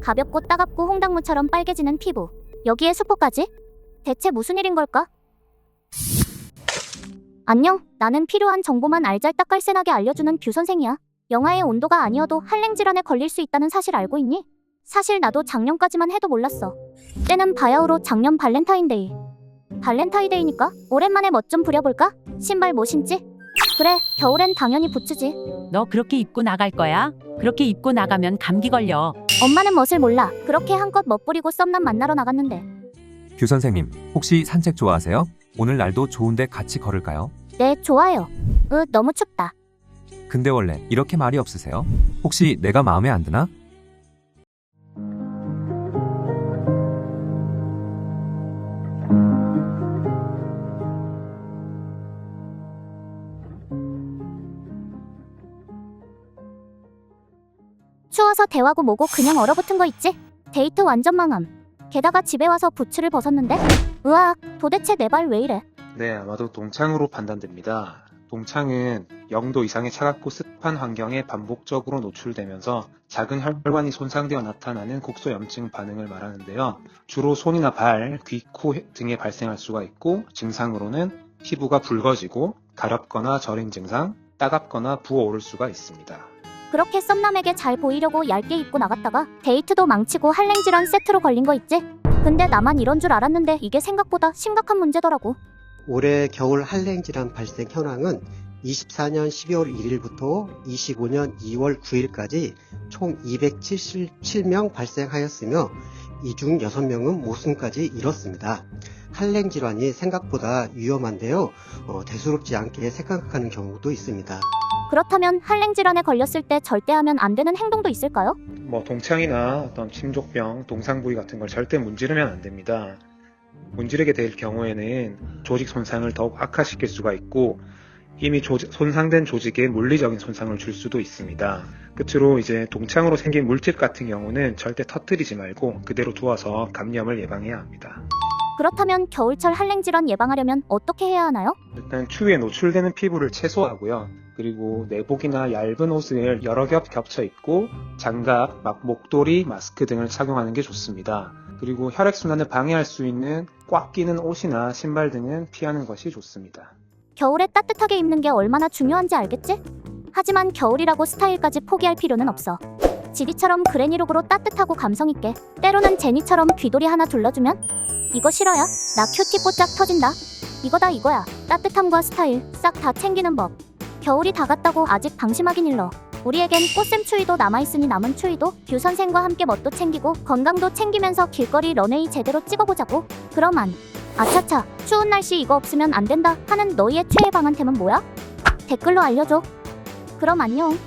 가볍고 따갑고 홍당무처럼 빨개지는 피부. 여기에 수포까지? 대체 무슨 일인 걸까? 안녕, 나는 필요한 정보만 알잘딱깔센하게 알려주는 뷰 선생이야. 영하의 온도가 아니어도 한랭 질환에 걸릴 수 있다는 사실 알고 있니? 사실 나도 작년까지만 해도 몰랐어. 때는 바야흐로 작년 발렌타인데이. 발렌타인데이니까 오랜만에 멋 좀 부려볼까? 신발 뭐 신지? 그래, 겨울엔 당연히 부츠지. 너 그렇게 입고 나갈 거야? 그렇게 입고 나가면 감기 걸려. 엄마는 멋을 몰라. 그렇게 한껏 멋부리고 썸남 만나러 나갔는데. 뷰 선생님, 혹시 산책 좋아하세요? 오늘 날도 좋은데 같이 걸을까요? 네, 좋아요. 으, 너무 춥다. 근데 원래 이렇게 말이 없으세요? 혹시 내가 마음에 안 드나? 추워서 대화고 뭐고 그냥 얼어붙은 거 있지? 데이트 완전 망함. 게다가 집에 와서 부츠를 벗었는데? 으악, 도대체 내 발 왜 이래? 네, 아마도 동창으로 판단됩니다. 동창은 0도 이상의 차갑고 습한 환경에 반복적으로 노출되면서 작은 혈관이 손상되어 나타나는 곡소염증 반응을 말하는데요. 주로 손이나 발, 귀, 코 등에 발생할 수가 있고 증상으로는 피부가 붉어지고 가렵거나 저린 증상, 따갑거나 부어오를 수가 있습니다. 그렇게 썸남에게 잘 보이려고 얇게 입고 나갔다가 데이트도 망치고 한랭질환 세트로 걸린 거 있지? 근데 나만 이런 줄 알았는데 이게 생각보다 심각한 문제더라고. 올해 겨울 한랭 질환 발생 현황은 24년 12월 1일부터 25년 2월 9일까지 총 277명 발생하였으며 이 중 6명은 모순까지 이뤘습니다. 한랭 질환이 생각보다 위험한데요. 어, 대수롭지 않게 생각하는 경우도 있습니다. 그렇다면 한랭 질환에 걸렸을 때 절대 하면 안 되는 행동도 있을까요? 뭐 동창이나 어떤 침족병, 동상 부위 같은 걸 절대 문지르면 안 됩니다. 문지르게 될 경우에는 조직 손상을 더욱 악화시킬 수가 있고 이미 조직- 손상된 조직에 물리적인 손상을 줄 수도 있습니다. 끝으로 이제 동창으로 생긴 물집 같은 경우는 절대 터뜨리지 말고 그대로 두어서 감염을 예방해야 합니다. 그렇다면 겨울철 한랭질환 예방하려면 어떻게 해야 하나요? 일단 추위에 노출되는 피부를 최소화하고요. 그리고 내복이나 얇은 옷을 여러 겹 겹쳐 입고 장갑, 막 목도리, 마스크 등을 착용하는 게 좋습니다. 그리고 혈액순환을 방해할 수 있는 꽉 끼는 옷이나 신발 등은 피하는 것이 좋습니다. 겨울에 따뜻하게 입는 게 얼마나 중요한지 알겠지? 하지만 겨울이라고 스타일까지 포기할 필요는 없어. 지디처럼 그레니룩으로 따뜻하고 감성있게, 때로는 제니처럼 귀돌이 하나 둘러주면? 이거 싫어야? 나 큐티 뽀짝 터진다. 이거다 이거야. 따뜻함과 스타일 싹 다 챙기는 법. 겨울이 다 갔다고 아직 방심하긴 일러. 우리에겐 꽃샘 추위도 남아있으니 남은 추위도 뷰 선생과 함께 멋도 챙기고 건강도 챙기면서 길거리 런웨이 제대로 찍어보자고. 그럼 안. 아차차, 추운 날씨 이거 없으면 안 된다 하는 너희의 최애 방안템은 뭐야? 댓글로 알려줘. 그럼 안녕.